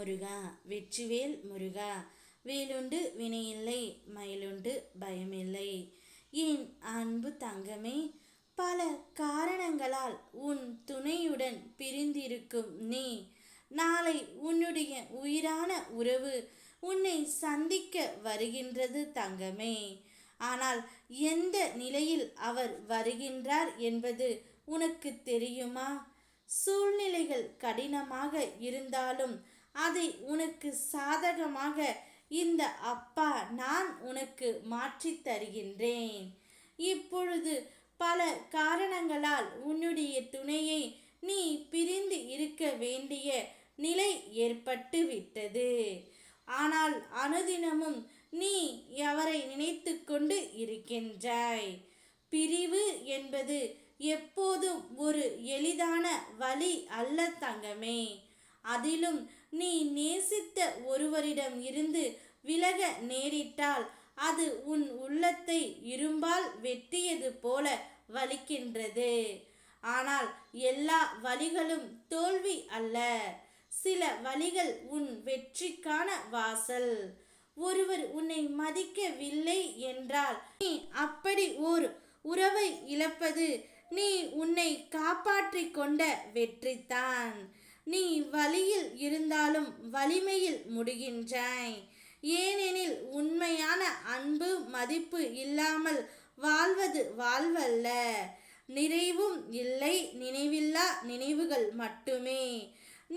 முருகா வெற்றிவேல் முருகா வேலுண்டு வினையில்லை மயிலுண்டு பயமில்லை. என் அன்பு தங்கமே பல காரணங்களால் உன் துணையுடன் பிரிந்திருக்கும் நீ நாளை உன்னுடைய உயிரான உறவு உன்னை சந்திக்க வருகின்றது தங்கமே. ஆனால் எந்த நிலையில் அவர் வருகின்றார் என்பது உனக்கு தெரியுமா? சூழ்நிலைகள் கடினமாக இருந்தாலும் அதை உனக்கு சாதகமாக இந்த அப்பா நான் உனக்கு மாற்றி தருகின்றேன். இப்பொழுது பல காரணங்களால் உன்னுடைய துணையை நீ பிரிந்து இருக்க வேண்டிய நிலை ஏற்பட்டு விட்டது ஆனால் அனுதினமும் நீ அவரை நினைத்து கொண்டு இருக்கின்றாய். பிரிவு என்பது எப்போதும் ஒரு எளிதான வழி அல்ல தங்கமே. அதிலும் நீ நேசித்த ஒருவரிடம் இருந்து விலக நேரிட்டால் அது உன் உள்ளத்தை இரும்பால் வெட்டியது போல வலிக்கின்றது. ஆனால் எல்லா வழிகளும் தோல்வி அல்ல. சில வழிகள் உன் வெற்றிக்கான வாசல். ஒருவர் உன்னை மதிக்கவில்லை என்றால் நீ அப்படி ஓர் உறவை இழப்பது நீ உன்னை காப்பாற்றி கொண்ட வெற்றித்தான் நீ வழியில் இருந்தாலும் வலிமையில் முடிகின்றாய். ஏனெனில் உண்மையான அன்பு மதிப்பு இல்லாமல் வாழ்வது வாழ்வல்ல. நிறைவும் இல்லை நினைவில்லா நினைவுகள் மட்டுமே.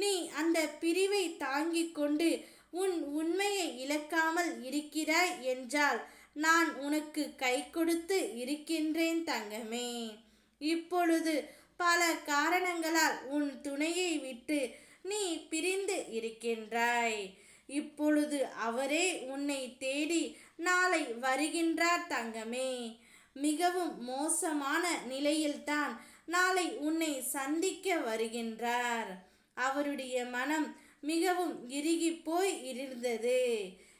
நீ அந்த பிரிவை தாங்கிக் கொண்டு உன் உண்மையை இழக்காமல் இருக்கிறாய் என்றால் நான் உனக்கு கை கொடுத்து இருக்கின்றேன் தங்கமே. இப்பொழுது பல காரணங்களால் உன் துணையை விட்டு நீ பிரிந்து இருக்கின்றாய். இப்பொழுது அவரே உன்னை தேடி நாளை வருகின்றார் தங்கமே. மிகவும் மோசமான நிலையில்தான் நாளை உன்னை சந்திக்க வருகின்றார். அவருடைய மனம் மிகவும் இறுகி போய் இருந்தது.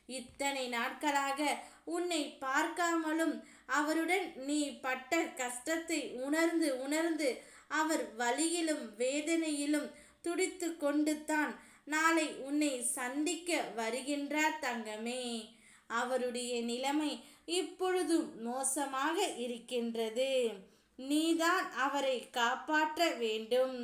இத்தனை நாட்களாக உன்னை பார்க்காமலும் அவருடன் நீ பட்ட கஷ்டத்தை உணர்ந்து உணர்ந்து அவர் வழியிலும் வேதனையிலும் துடித்து கொண்டு தான் நாளை உன்னை சந்திக்க வருகின்றார் தங்கமே. அவருடைய நிலைமை இப்பொழுதும் மோசமாக இருக்கின்றது. நீதான் அவரை காப்பாற்ற வேண்டும்.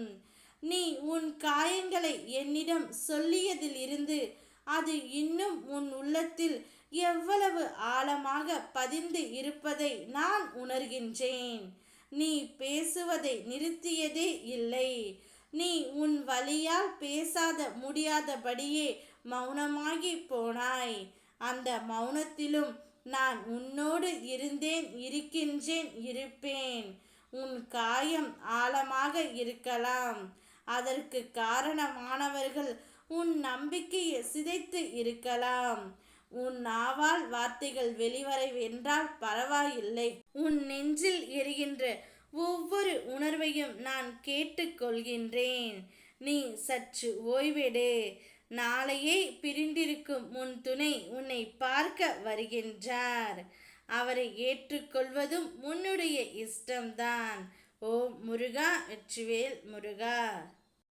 நீ உன் காயங்களை என்னிடம் சொல்லியதிலிருந்து அது இன்னும் உன் உள்ளத்தில் எவ்வளவு ஆழமாக பதிந்து இருப்பதை நான் உணர்கின்றேன். நீ பேசுவதை நிறுத்தியதே இல்லை. நீ உன் வழியால் பேசாத முடியாதபடியே மௌனமாகி போனாய். அந்த மௌனத்திலும் நான் உன்னோடு இருந்தேன் இருக்கின்றேன் இருப்பேன். உன் காயம் ஆழமாக இருக்கலாம். அதற்கு காரணமானவர்கள் உன் நம்பிக்கையை சிதைத்து இருக்கலாம். உன் நாவால் வார்த்தைகள் வெளிவரை என்றால் பரவாயில்லை. உன் நெஞ்சில் எரிகின்ற ஒவ்வொரு உணர்வையும் நான் கேட்டுக்கொள்கின்றேன். நீ சற்று ஓய்வெடு. நாளையே பிரிந்திருக்கும் உன் துணை உன்னை பார்க்க வருகின்றார். அவரை ஏற்றுக்கொள்வதும் உன்னுடைய இஷ்டம்தான். ஓ முருகா வெற்றிவேல் முருகா.